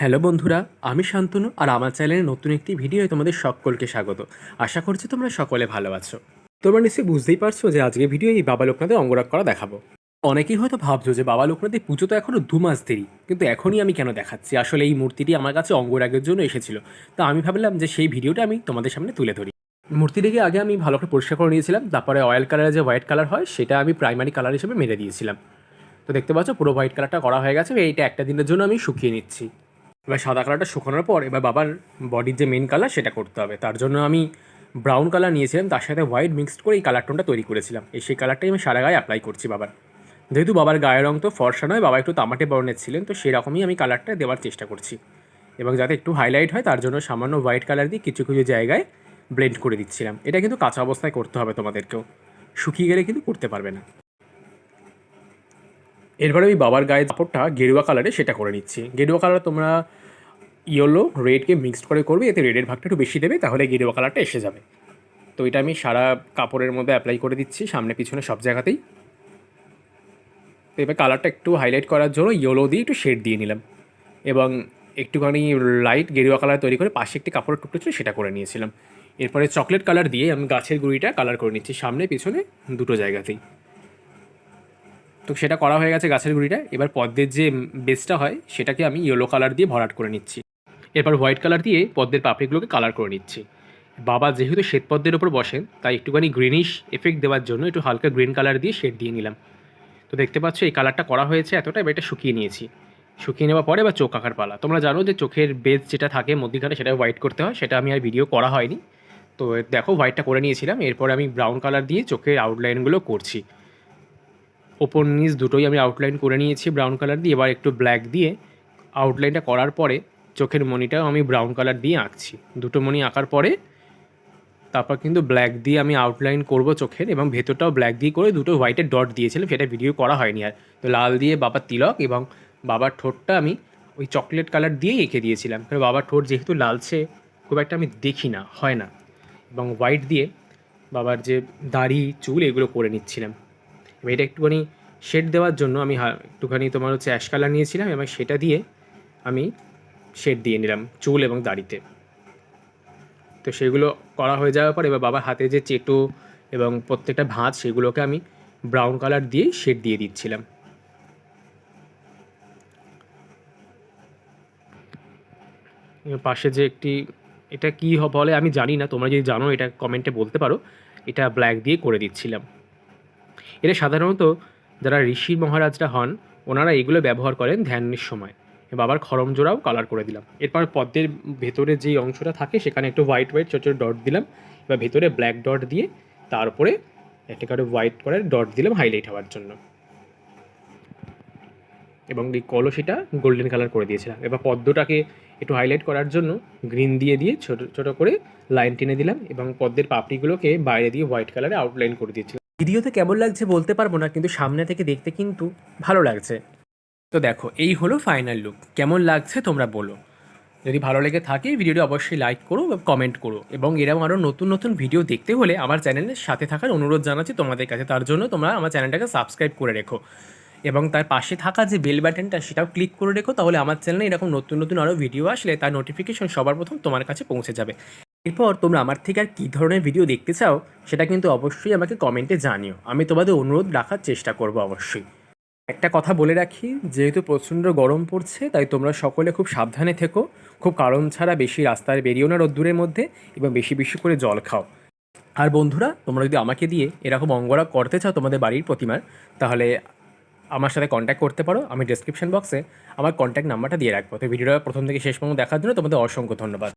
Hello বন্ধুরা, আমি শান্তনু আর আমার চ্যানেলে নতুন একটি ভিডিও তোমাদের সকলকে স্বাগত। আশা করছি তোমরা সকলে ভালো আছো। তোমরা নিশ্চয়ই বুঝতেই পারছ যে আজকে ভিডিও এই বাবা লোকনাথের অঙ্গরাগ করা দেখাবো। অনেকেই হয়তো ভাবছ যে বাবা লোকনাথের পুজো তো এখনও দু মাস দেরি, কিন্তু এখনই আমি কেন দেখাচ্ছি? আসলে এই মূর্তিটি আমার কাছে অঙ্গরাগের জন্য এসেছিল। তা আমি ভাবলাম যে সেই ভিডিওটা আমি তোমাদের সামনে তুলে ধরি। মূর্তিটিকে আগে আমি ভালো করে পরিষ্কার করে নিয়েছিলাম, তারপরে অয়েল কালারের যে হোয়াইট কালার হয়, সেটা আমি প্রাইমারি কালার হিসেবে মেরে দিয়েছিলাম। তো দেখতে পাচ্ছ পুরো হোয়াইট কালারটা করা হয়ে গেছে, এইটা একটা দিনের জন্য আমি শুকিয়ে নিচ্ছি। এবার সাদা কালারটা শুকানোর পর এবার বাবার বডির যে মেন কালার সেটা করতে হবে। তার জন্য আমি ব্রাউন কালার নিয়েছিলাম, তার সাথে হোয়াইট মিক্সড করে এই কালার টোনটা তৈরি করেছিলাম। এই সেই কালারটাই আমি সারা গায়ে অ্যাপ্লাই করছি বাবার। যেহেতু বাবার গায়ের রং তো ফর্সা নয়, বাবা একটু তামাটে বর্ণের ছিলেন, তো সেরকমই আমি কালারটা দেওয়ার চেষ্টা করছি। এবং যাতে একটু হাইলাইট হয়, তার জন্য সামান্য হোয়াইট কালার দিয়ে কিছু কিছু জায়গায় ব্লেন্ড করে দিচ্ছিলাম। এটা কিন্তু কাঁচা অবস্থায় করতে হবে তোমাদেরকেও। শুকিয়ে গেলে কিন্তু করতে পারবে না। এরপরে আমি বাবার গায়ে কাপড়টা গেরুয়া কালারে সেটা করে নিচ্ছি। গেরুয়া কালার তোমরা ইয়েলো, রেডকে মিক্সড করে করবে, এতে রেডের ভাগটা একটু বেশি দেবে, তাহলে গেরুয়া কালারটা এসে যাবে। তো এটা আমি সারা কাপড়ের মধ্যে অ্যাপ্লাই করে দিচ্ছি, সামনে পিছনে সব জায়গাতেই। তো এবার কালারটা একটু হাইলাইট করার জন্য ইয়েলো দিয়ে একটু শেড দিয়ে নিলাম। এবং একটুখানি লাইট গেরুয়া কালার তৈরি করে পাশে একটি কাপড়ের টুকরো ছিল সেটা করে নিয়েছিলাম। এরপরে চকলেট কালার দিয়ে আমি গাছের গুঁড়িটা কালার করে নিচ্ছি, সামনে পিছনে দুটো জায়গাতেই। তো সেটা করা হয়ে গেছে গাছের গুঁড়িটা। এবার পদ্মের যে বেসটা হয়, সেটাকে আমি ইয়েলো কালার দিয়ে ভরাট করে নিচ্ছি। এরপর হোয়াইট কালার দিয়ে পদ্মের পাপড়িগুলোকে কালার করে নিচ্ছি। বাবা যেহেতু শ্বেতপদ্মের ওপর বসেন তাই একটুখানি গ্রিনিশ এফেক্ট দেওয়ার জন্য একটু হালকা গ্রিন কালার দিয়ে শেড দিয়ে নিলাম। তো দেখতে পাচ্ছ, এই কালারটা করা হয়েছে এতটা এবার এটা শুকিয়ে নিয়েছি। শুকিয়ে নেওয়ার পরে এবার চোখ আঁকার পালা। তোমরা জানো যে চোখের বেজ যেটা থাকে, মধ্যিখানে সেটা হোয়াইট করতে হয়, সেটা আমি আর ভিডিও করা হয়নি। তো দেখো হোয়াইটটা করে নিয়েছিলাম, এরপর আমি ব্রাউন কালার দিয়ে চোখের আউটলাইনগুলো করছি। ওপর নিচ দুটোই আমি আউটলাইন করে নিয়েছি ব্রাউন কালার দিয়ে। এবার একটু ব্ল্যাক দিয়ে আউটলাইনটা করার পরে চোখের মনিটাও আমি ব্রাউন কালার দিয়ে আঁকছি। দুটো মনি আঁকার পরে তারপর কিন্তু ব্ল্যাক দিয়ে আমি আউটলাইন করব চোখের এবং ভেতরটাও ব্ল্যাক দিয়ে করে দুটো হোয়াইটের ডট দিয়েছিলাম, সেটা ভিডিও করা হয়নি আর। তো লাল দিয়ে বাবার তিলক এবং বাবার ঠোঁটটা আমি ওই চকলেট কালার দিয়েই এঁকে দিয়েছিলাম। কারণ বাবার ঠোঁট যেহেতু লালছে, খুব একটা আমি দেখি না, হয় না। এবং হোয়াইট দিয়ে বাবার যে দাড়ি, চুল এগুলো করে নিচ্ছিলাম। এবার এটা একটুখানি শেড দেওয়ার জন্য আমি একটুখানি তোমার হচ্ছে অ্যাশ কালার নিয়েছিলাম এবং সেটা দিয়ে আমি শেড দিয়ে নিলাম চুল এবং দাড়িতে। তো সেগুলো করা হয়ে যাওয়ার পর এবার বাবার হাতে যে চেটো এবং প্রত্যেকটা ভাঁজ সেগুলোকে আমি ব্রাউন কালার দিয়ে শেড দিয়ে দিচ্ছিলাম। পাশে যে একটি, এটা কী বলে আমি জানি না, তোমরা যদি জানো এটা কমেন্টে বলতে পারো, এটা ব্ল্যাক দিয়ে করে দিচ্ছিলাম। এটা সাধারণত যারা ঋষি মহারাজরা হন, ওনারা এগুলো ব্যবহার করেন ধ্যানের সময়। বাবার খরম জোড়াও কালার করে দিলাম। এরপর পদ্মের ভেতরে যেই অংশটা থাকে, সেখানে একটু হোয়াইট হোয়াইট ছোটো ছোটো ডট দিলাম। এবার ভেতরে ব্ল্যাক ডট দিয়ে তারপরে একটা করে হোয়াইট করে ডট দিলাম হাইলাইট হওয়ার জন্য। এবং এই কলসিটা গোল্ডেন কালার করে দিয়েছিলাম। এবার পদ্মটাকে একটু হাইলাইট করার জন্য গ্রিন দিয়ে দিয়ে ছোটো ছোটো করে লাইন টেনে দিলাম এবং পদ্মের পাপড়িগুলোকে বাইরে দিয়ে হোয়াইট কালারে আউটলাইন করে দিয়েছিলাম। ভিডিওতে কেমন লাগছে বলতে পারব না, কিন্তু সামনে থেকে দেখতে কিন্তু ভালো লাগছে। তো দেখো, এই হলো ফাইনাল লুক কেমন লাগছে তোমরা বলো। যদি ভালো লেগে থাকে, ভিডিওটি অবশ্যই লাইক করো কমেন্ট করো। এবং এরকম আরও নতুন নতুন ভিডিও দেখতে হলে আমার চ্যানেলের সাথে থাকার অনুরোধ জানাচ্ছি তোমাদের কাছে। তার জন্য তোমরা আমার চ্যানেলটাকে সাবস্ক্রাইব করে রেখো। এবং তার পাশে থাকা যে বেল বাটনটা সেটাও ক্লিক করে রেখো, তাহলে আমার চ্যানেলে এরকম নতুন নতুন আরও ভিডিও আসলে তার নোটিফিকেশন সবার প্রথম তোমার কাছে পৌঁছে যাবে। এরপর তোমরা আমার থেকে আর কী ধরনের ভিডিও দেখতে চাও, সেটা কিন্তু অবশ্যই আমাকে কমেন্টে জানিও। আমি তোমাদের অনুরোধ রাখার চেষ্টা করব অবশ্যই। একটা কথা বলে রাখি, যেহেতু প্রচণ্ড গরম পড়ছে, তাই তোমরা সকলে খুব সাবধানে থেকো। খুব কারণ ছাড়া বেশি রাস্তায় বেরিয়েও না রোদ্দুরের মধ্যে, এবং বেশি বেশি করে জল খাও। আর বন্ধুরা, তোমরা যদি আমাকে দিয়ে এরকম অঙ্গরা করতে চাও তোমাদের বাড়ির প্রতিমার, তাহলে আমার সাথে কন্ট্যাক্ট করতে পারো। আমি ডেসক্রিপশন বক্সে আমার কন্ট্যাক্ট নাম্বারটা দিয়ে রাখব। তো ভিডিওটা প্রথম থেকে শেষ পর্যন্ত দেখার জন্য তোমাদের অসংখ্য ধন্যবাদ।